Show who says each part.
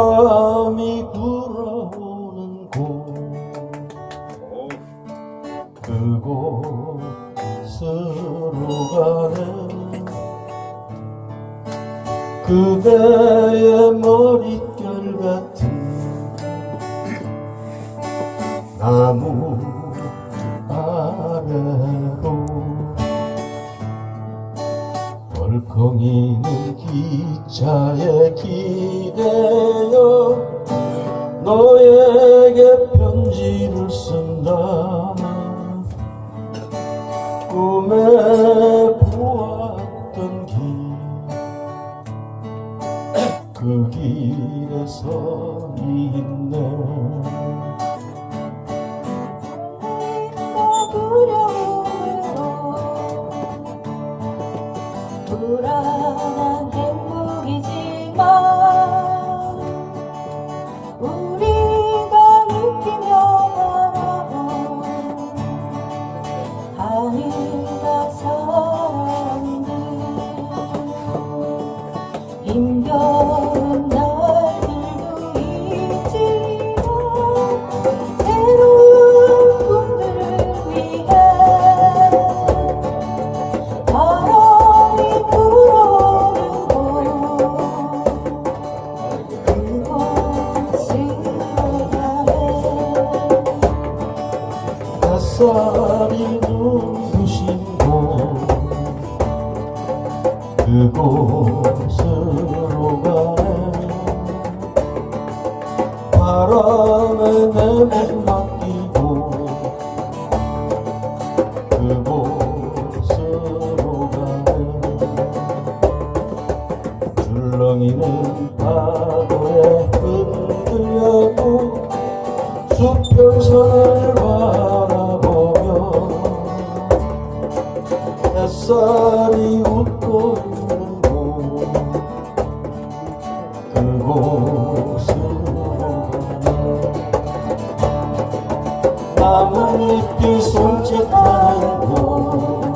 Speaker 1: 바람이 불어오는 곳. 그곳으로 가는 그대의 머릿결 같은 나무 아래. 벌컹이는 기차에 기대어 너에게 편지를 쓴다. 꿈에 보았던 길 그 길에 서 있네
Speaker 2: 불안한
Speaker 1: 햇살이 눈부신 곳 그곳으로 가네. 바람에 내몸 맡기고 그곳으로 가네. 줄렁이는 파도에 흔들려도 수평선을 바 햇살이 웃고 있는 곳. 가네 나뭇잎이 손짓하는 곳